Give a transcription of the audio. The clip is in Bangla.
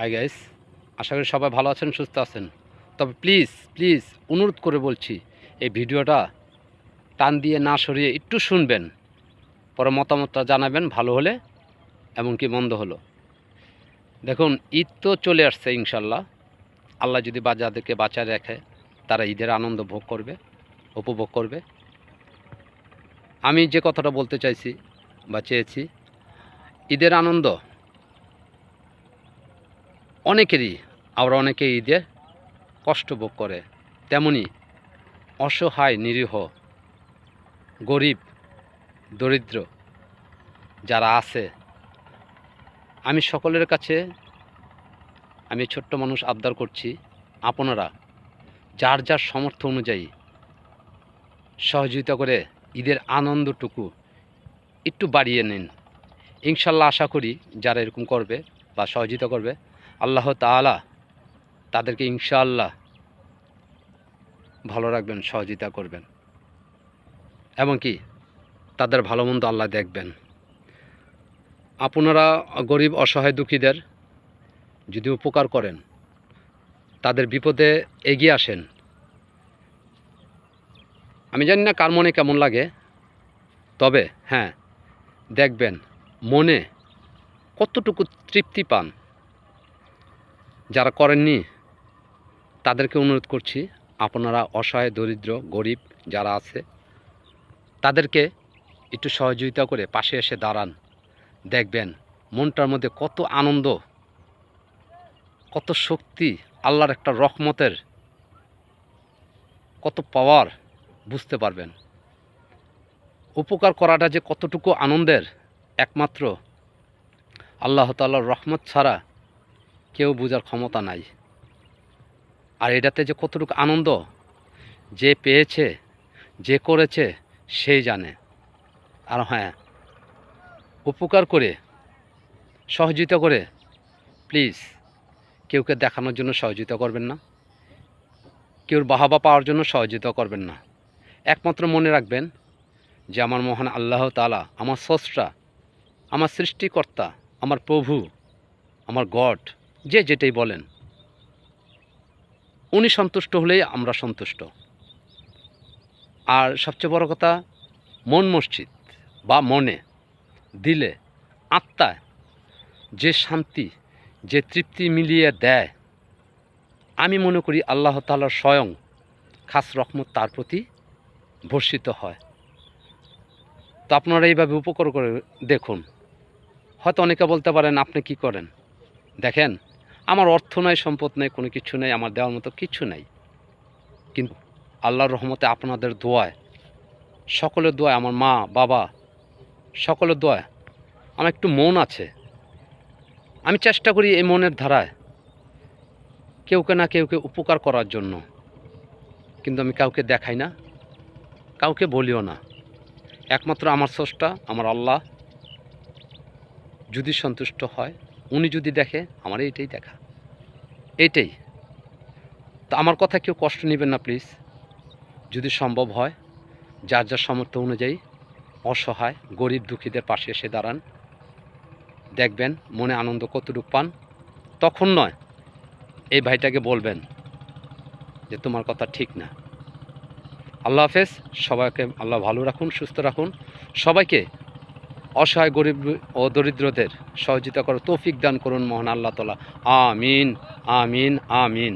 হাই গাইস আশা করি সবাই ভালো আছেন, সুস্থ আছেন। তবে প্লিজ প্লিজ অনুরোধ করে বলছি, এই ভিডিওটা টান দিয়ে না সরিয়ে একটু শুনবেন। পরে মতামতটা জানাবেন ভালো হলে এমনকি মন্দ হলো। দেখুন, ঈদ তো চলে আসছে ইনশাল্লাহ। আল্লাহ যদি বা যাদেরকে বাঁচায় রাখে, তারা ঈদের আনন্দ ভোগ করবে, উপভোগ করবে। আমি যে কথাটা বলতে চাইছি বা চেয়েছি, ঈদের আনন্দ অনেকেরই, আবার অনেকে ঈদে কষ্ট ভোগ করে। তেমনি অসহায়, নিরীহ, গরিব, দরিদ্র যারা আছে, আমি সকলের কাছে আমি ছোট্ট মানুষ আবদার করছি, আপনারা যার যার সামর্থ্য অনুযায়ী সহযোগিতা করে ঈদের আনন্দটুকু একটু বাড়িয়ে নিন। ইনশাল্লাহ আশা করি যারা এরকম করবে বা সহযোগিতা করবে আল্লাহ তাআলা তাদেরকে ইনশাআল্লাহ ভালো রাখবেন, সহযোগিতা করবেন। এমনকি তাদের ভালো মন্দ আল্লাহ দেখবেন। আপনারা গরিব, অসহায়, দুঃখীদের যদি উপকার করেন, তাদের বিপদে এগিয়ে আসেন। আমি জানি না কার মনে কেমন লাগে, তবে হ্যাঁ দেখবেন মনে কতটুকু তৃপ্তি পান। যারা করেননি, তাদেরকে অনুরোধ করছি, আপনারা অসহায়, দরিদ্র, গরিব যারা আছে, তাদেরকে একটু সহযোগিতা করে পাশে এসে দাঁড়ান। দেখবেন, মনটার মধ্যে কত আনন্দ, কত শক্তি, আল্লাহর একটা রহমতের কত পাওয়ার, বুঝতে পারবেন। উপকার করাটা যে কতটুকু আনন্দের, একমাত্র আল্লাহ তাল্লাহর রহমত ছাড়া কেউ বোঝার ক্ষমতা নাই। আর এটাতে যে কতটুকু আনন্দ যে পেয়েছে, যে করেছে, সেই জানে। আর হ্যাঁ উপকার করে, সহযোগিতা করে প্লিজ কেউকে দেখানোর জন্য সহযোগিতা করবেন না। কেউর বাহাবা পাওয়ার জন্য সহযোগিতা করবেন না। একমাত্র মনে রাখবেন যে আমার মহান আল্লাহ তালা আমার স্রষ্টা, আমার সৃষ্টিকর্তা, আমার প্রভু, আমার গড যে যেটাই বলেন, উনি সন্তুষ্ট হলেই আমরা সন্তুষ্ট। আর সবচেয়ে বড় কথা, মন মসজিদ বা মনে, দিলে আত্মায় যে শান্তি, যে তৃপ্তি মিলিয়ে দেয়, আমি মনে করি আল্লাহ তালার স্বয়ং খাস রহমত তার প্রতি ভর্ষিত হয়। তো আপনারা এইভাবে উপকার করে দেখুন। হয়তো অনেকে বলতে পারেন, আপনি কি করেন? দেখেন আমার অর্থ নাই, সম্পদ নেই, কোনো কিছু নেই, আমার দেওয়ার মতো কিছু নেই। কিন্তু আল্লাহর রহমতে আপনাদের দোয়ায়, সকলের দোয়ায় আমার মা, বাবা, সকলের দোয়ায় আমার একটু মন আছে। আমি চেষ্টা করি এই মনের ধারায় কেউকে না কেউকে উপকার করার জন্য। কিন্তু আমি কাউকে দেখাই না, কাউকে বলিও না। একমাত্র আমার স্রষ্টা, আমার আল্লাহ। যদি সন্তুষ্ট হয় উনি যদি দেখে, আমার এইটাই দেখা। এইটাই। তো আমার কথা কেউ কষ্ট নেবেন না, প্লিজ। যদি সম্ভব হয়, যার যার সামর্থ্য অনুযায়ী অসহায়, গরিব দুঃখীদের পাশে এসে দাঁড়ান। দেখবেন মনে আনন্দ কতটুকু পান। তখন নয়, এই ভাইটাকে বলবেন যে, তোমার কথা ঠিক না। আল্লাহ হাফেজ, সবাইকে আল্লাহ ভালো রাখুন, সুস্থ রাখুন। সবাইকে অসহায় গরিব ও দরিদ্রদের সহযোগিতা করো তৌফিক দান করুন মোহন আল্লাহ তালা। আমিন আমিন আমিন।